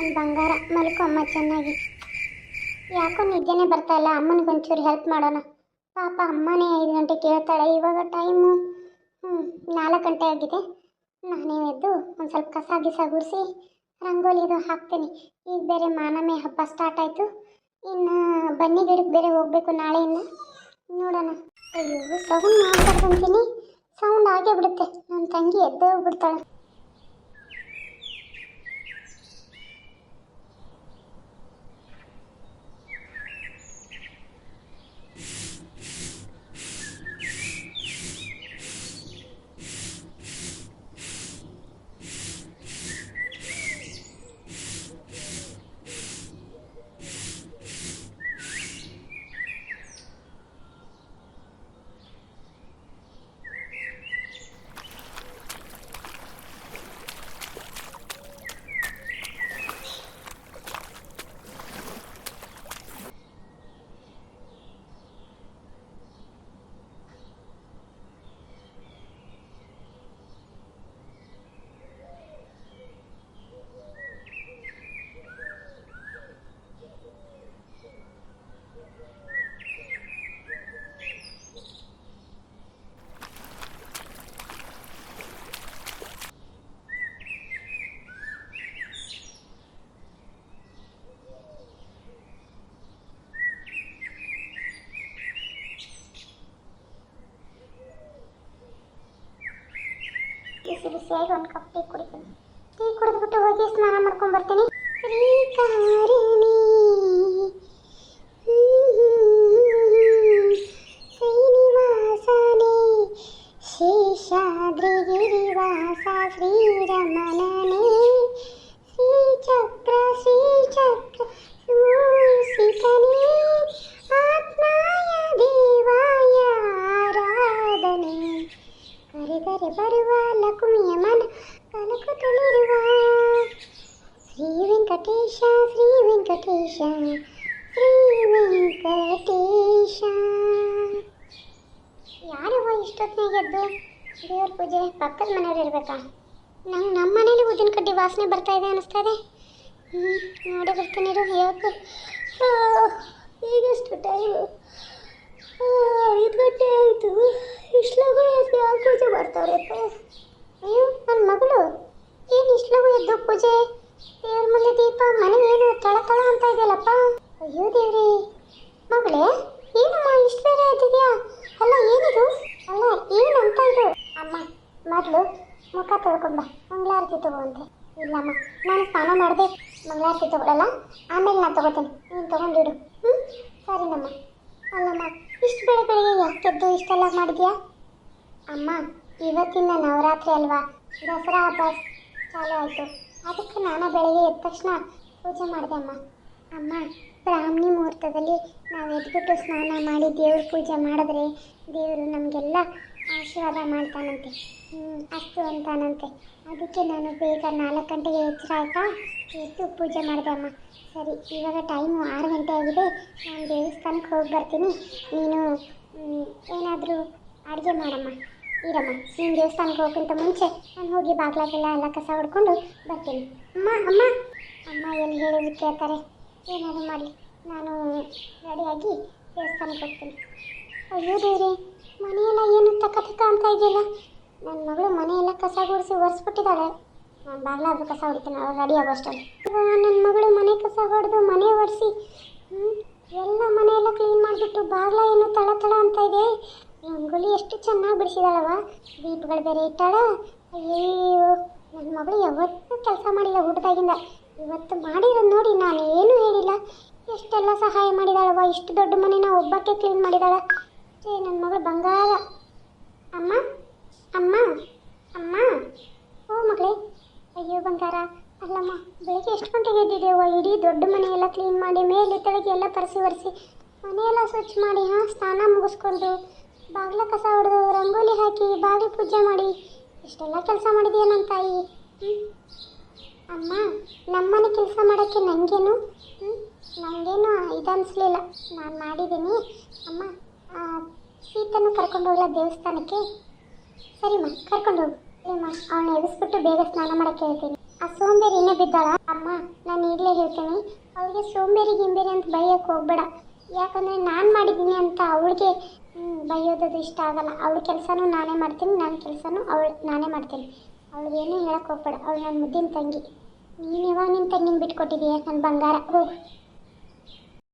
ನನ್ನ ಬಂಗಾರ ಮಲ್ಕೊಮ್ಮ ಚೆನ್ನಾಗಿ. ಯಾಕೋ ನಿದ್ದೆನೆ ಬರ್ತಾ ಇಲ್ಲ, ಅಮ್ಮನಿಗೆ ಒಂಚೂರು ಹೆಲ್ಪ್ ಮಾಡೋಣ. ಪಾಪ ಅಮ್ಮನೇ ಐದು ಗಂಟೆ ಕೇಳ್ತಾಳೆ, ಇವಾಗ ಟೈಮು ಹ್ಞೂ ನಾಲ್ಕು ಗಂಟೆ ಆಗಿದೆ. ನಾನೇ ಎದ್ದು ಒಂದು ಸ್ವಲ್ಪ ಕಸ ಗಿಸ ಗುಡಿಸಿ ರಂಗೋಲಿ ಇದು ಹಾಕ್ತೀನಿ. ಈಗ ಬೇರೆ ಮಾನಮೇ ಹಬ್ಬ ಸ್ಟಾರ್ಟ್ ಆಯಿತು. ಇನ್ನು ಬನ್ನಿ ಗಿಡಕ್ಕೆ ಬೇರೆ ಹೋಗಬೇಕು ನಾಳೆಯಿಂದ. ನೋಡೋಣ. ಅಯ್ಯೋ ಸೌಂಡ್ ಮಾಡ್ಬಾರ್ದಂತೀನಿ ಸೌಂಡ್ ಆಗೇ ಬಿಡುತ್ತೆ. ನನ್ನ ತಂಗಿ ಎದ್ದೇ ಹೋಗ್ಬಿಡ್ತಾಳೆ ಬಿಸಿ ಬಿಸಿಯಾಗಿ ಒಂದು ಕಪ್ ಟೀ ಕುಡಿತೀನಿ. ಟೀ ಕುಡಿದ್ಬಿಟ್ಟು ಹೋಗಿ ಸ್ನಾನ ಮಾಡ್ಕೊಂಡು ಬರ್ತೀನಿ. ಕರೆದರೆ ಬರುವ ಲಕ್ಷ್ಮಿಯ ಮನ ಕಲಕುತ್ತಲಿರುವ ಶ್ರೀ ವೆಂಕಟೇಶ ಶ್ರೀ ವೆಂಕಟೇಶ ಶ್ರೀ ವೆಂಕಟೇಶ. ಯಾರವ ಇಷ್ಟೊತ್ತಿನಾಗ ಎದ್ದು ದೇವ್ರ ಪೂಜೆ? ಪಕ್ಕದ ಮನೆಯವ್ರು ಇರ್ಬೇಕಾ? ನಂಗೆ ನಮ್ಮ ಮನೇಲಿ ಉದ್ದಿನ ಕಡ್ಡಿ ವಾಸನೆ ಬರ್ತಾ ಇದೆ ಅನಿಸ್ತಾ ಇದೆ ಹ್ಞೂ ನೋಡಿ ಬರ್ತೀನಿ ಯಾಕೆ ಈಗೆಷ್ಟು ಟೈಮು ಐದು ಗಂಟೆ ಆಯಿತು. ಇಷ್ಟಲಾಗೂ ಯಾವ ಅಯ್ಯೋ ನನ್ನ ಮಗಳು. ಏನು ಇಷ್ಟಲಾಗೂ ಎದ್ದು ಪೂಜೆ? ದೇವ್ರ ಮುಂದೆ ದೀಪ, ಮನೆ ಏನು ತಳ ತಳ ಅಂತ ಇದೆಯಲ್ಲಪ್ಪ? ಅಯ್ಯೋ ದೇವ್ರಿ. ಮಗಳೇ, ಏನಮ್ಮ, ಇಷ್ಟು ಬೇರೆ ಎದ್ದಿದ್ಯಾ ಅಲ್ಲ, ಏನಿದು? ಅಲ್ಲ, ಏನು ಇದು? ಅಮ್ಮ, ಮೊದಲು ಮುಖ ತೊಳ್ಕೊಂಬ ಮಂಗಳಾರತಿ ತಗೋಂತೆ. ಇಲ್ಲಮ್ಮ, ನಾನು ಸ್ನಾನ ಮಾಡಿದೆ. ಮಂಗಳಾರತಿ ತಗೊಳಲ್ಲ? ಆಮೇಲೆ ನಾನು ತಗೋತೀನಿ. ನೀನು ತಗೊಂಡಿಡು. ಹ್ಞೂ ಸರಿನಮ್ಮ. ಅಲ್ಲಮ್ಮ, ಇಷ್ಟು ಬೆಳೆ ಬೆಳಗ್ಗೆ ಯಾಕೆದ್ದು ಇಷ್ಟೆಲ್ಲ ಮಾಡಿದ್ಯಾ? ಅಮ್ಮ ಇವತ್ತಿನ ನವರಾತ್ರಿ ಅಲ್ವಾ? ದಸರಾ ಹಬ್ಬ ಚಾಲು ಆಯಿತು. ಅದಕ್ಕೆ ನಾನು ಬೆಳಗ್ಗೆ ಎದ್ದ ತಕ್ಷಣ ಪೂಜೆ ಮಾಡಿದೆ ಅಮ್ಮ. ಅಮ್ಮ ಬ್ರಾಹ್ಮಣಿ ಮುಹೂರ್ತದಲ್ಲಿ ನಾವು ಎದ್ಬಿಟ್ಟು ಸ್ನಾನ ಮಾಡಿ ದೇವ್ರ ಪೂಜೆ ಮಾಡಿದ್ರೆ ದೇವರು ನಮಗೆಲ್ಲ ಆಶೀರ್ವಾದ ಮಾಡ್ತಾನಂತೆ. ಅಷ್ಟು ಅಂತಾನಂತೆ. ಅದಕ್ಕೆ ನಾನು ಬೇಗ ನಾಲ್ಕು ಗಂಟೆಗೆ ಎಚ್ಚರ ಆಯ್ತಾ ಎದ್ದು ಪೂಜೆ ಮಾಡಿದೆ ಅಮ್ಮ. ಸರಿ, ಇವಾಗ ಟೈಮು ಆರು ಗಂಟೆ ಆಗಿದೆ. ನಾನು ದೇವಸ್ಥಾನಕ್ಕೆ ಹೋಗಿ ಬರ್ತೀನಿ. ನೀನು ಏನಾದರೂ ಅಡುಗೆ ಮಾಡಮ್ಮ. ಇರಮ್ಮ, ನೀನು ದೇವಸ್ಥಾನಕ್ಕೆ ಹೋಗೋಕ್ಕಿಂತ ಮುಂಚೆ ನಾನು ಹೋಗಿ ಬಾಗ್ಲಾಗೆಲ್ಲ ಎಲ್ಲ ಕಸ ಹೊಡ್ಕೊಂಡು ಬರ್ತೀನಿ. ಅಮ್ಮ ಅಮ್ಮ. ಅಮ್ಮ ಏನು ಹೇಳಿದ್ರು ಕೇಳ್ತಾರೆ? ಏನಾದರೂ ಮಾಡಲಿ. ನಾನು ರೆಡಿಯಾಗಿ ದೇವಸ್ಥಾನಕ್ಕೆ ಹೋಗ್ತೀನಿ. ಅಯ್ಯೋ ದೇವ್ರಿ, ಮನೆಯೆಲ್ಲ ಏನು ತಕ್ಕ ತಕ್ಕ ಅಂತ ಇದೆಯಲ್ಲ? ನನ್ನ ಮಗಳು ಮನೆಯೆಲ್ಲ ಕಸ ಗುಡಿಸಿ ಒರೆಸ್ಬಿಟ್ಟಿದ್ದಾಳೆ. ನಾನು ಬಾಗ್ಲಾದ್ರೂ ಕಸ ಹೊಡಿತೀನಿ, ಅವಳು ರೆಡಿ ಆಗೋ ಅಷ್ಟಲ್ಲಿ ನನ್ನ ಮಗಳು ಮನೆ ಕಸ ಹೊಡೆದು ಮನೆ ಒರೆಸಿ ಎಲ್ಲ ಮನೆಯೆಲ್ಲ ಕ್ಲೀನ್ ಮಾಡಿಬಿಟ್ಟು ಬಾಗ್ಲ ಏನು ತಳ ತಳ ಅಂತ ಇದೆ? ರಂಗೋಲಿ ಎಷ್ಟು ಚೆನ್ನಾಗಿ ಬಿಡಿಸಿದಾಳವ ದೀಪಗಳು ಬೇರೆ ಇಟ್ಟಾಳ. ಅಯ್ಯೋ ನನ್ನ ಮಗಳು ಯಾವತ್ತೂ ಕೆಲಸ ಮಾಡಿಲ್ಲ ಊಟದಾಗಿಂದ. ಇವತ್ತು ಮಾಡಿರೋದು ನೋಡಿ ನಾನು ಏನೂ ಹೇಳಿಲ್ಲ. ಎಷ್ಟೆಲ್ಲ ಸಹಾಯ ಮಾಡಿದಾಳವ ಇಷ್ಟು ದೊಡ್ಡ ಮನೆನ ಒಬ್ಬಕ್ಕೆ ಕ್ಲೀನ್ ಮಾಡಿದಾಳ. ಏ ನನ್ನ ಮಗಳು ಬಂಗಾರ. ಅಮ್ಮ ಅಮ್ಮ ಅಮ್ಮ. ಓ ಮಗಳೇ. ಅಯ್ಯೋ ಬಂಗಾರ. ಅಲ್ಲಮ್ಮ, ಬೆಳಿಗ್ಗೆ ಎಷ್ಟು ಗಂಟೆಗೆ ಎದ್ದಿದ್ದೇವ ಇಡೀ ದೊಡ್ಡ ಮನೆಯೆಲ್ಲ ಕ್ಲೀನ್ ಮಾಡಿ, ಮೇಲೆ ತೆಳಗೆ ಎಲ್ಲ ಪರಸಿ, ಒರೆಸಿ, ಮನೆಯೆಲ್ಲ ಸ್ವಚ್ಛ ಮಾಡಿ, ಹಾಂ, ಸ್ನಾನ ಮುಗಿಸ್ಕೊಂಡು. ಬಾಗಿಲ ಕಸ ಹೊಡೆದು ರಂಗೋಲಿ ಹಾಕಿ ಬಾಗಿಲು ಪೂಜೆ ಮಾಡಿ, ಇಷ್ಟೆಲ್ಲ ಕೆಲಸ ಮಾಡಿದೀಯ ನನ್ನ ತಾಯಿ? ಅಮ್ಮ, ನಮ್ಮನೆ ಕೆಲಸ ಮಾಡೋಕ್ಕೆ ನನಗೇನು ನನಗೇನು ಇದನ್ನಿಸ್ಲಿಲ್ಲ ನಾನು ಮಾಡಿದ್ದೀನಿ. ಅಮ್ಮ ಸೀತನ್ನು ಕರ್ಕೊಂಡು ಹೋಗಲ ದೇವಸ್ಥಾನಕ್ಕೆ? ಸರಿಮ್ಮ, ಕರ್ಕೊಂಡು ಹೋಗು. ಅಮ್ಮ ಅವಳನ್ನ ಎಬ್ಬಿಸ್ಬಿಟ್ಟು ಬೇಗ ಸ್ನಾನ ಮಾಡೋಕ್ಕೆ ಹೇಳ್ತೀನಿ. ಆ ಸೋಂಬೇರಿ ಇನ್ನೇ ಬಿದ್ದಾಳ? ಅಮ್ಮ, ನಾನು ಈಗಲೇ ಹೇಳ್ತೀನಿ. ಅವಳಿಗೆ ಸೋಂಬೇರಿ ಗಿಂಬೇರಿ ಅಂತ ಬೈಯಕ್ಕೆ ಹೋಗ್ಬೇಡ. ಯಾಕಂದರೆ ನಾನು ಮಾಡಿದ್ದೀನಿ ಅಂತ ಅವಳಿಗೆ ಬೈಯೋದದು ಇಷ್ಟ ಆಗಲ್ಲ. ಅವಳ ಕೆಲಸನೂ ನಾನೇ ಮಾಡ್ತೀನಿ ನನ್ನ ಕೆಲಸನೂ ಅವಳು, ನಾನೇ ಮಾಡ್ತೀನಿ. ಅವಳಿಗೇನು ಹೇಳಕ್ಕೆ ಹೋಗ್ಬೇಡ. ಅವಳು ನನ್ನ ಮುದ್ದಿನ ತಂಗಿ. ನೀನು ಯಾವಾಗ ನಿನ್ನ ತಂಗಿನ ಬಿಟ್ಕೊಟ್ಟಿದೀಯ? ನನ್ನ ಬಂಗಾರ. ಹೋಗು.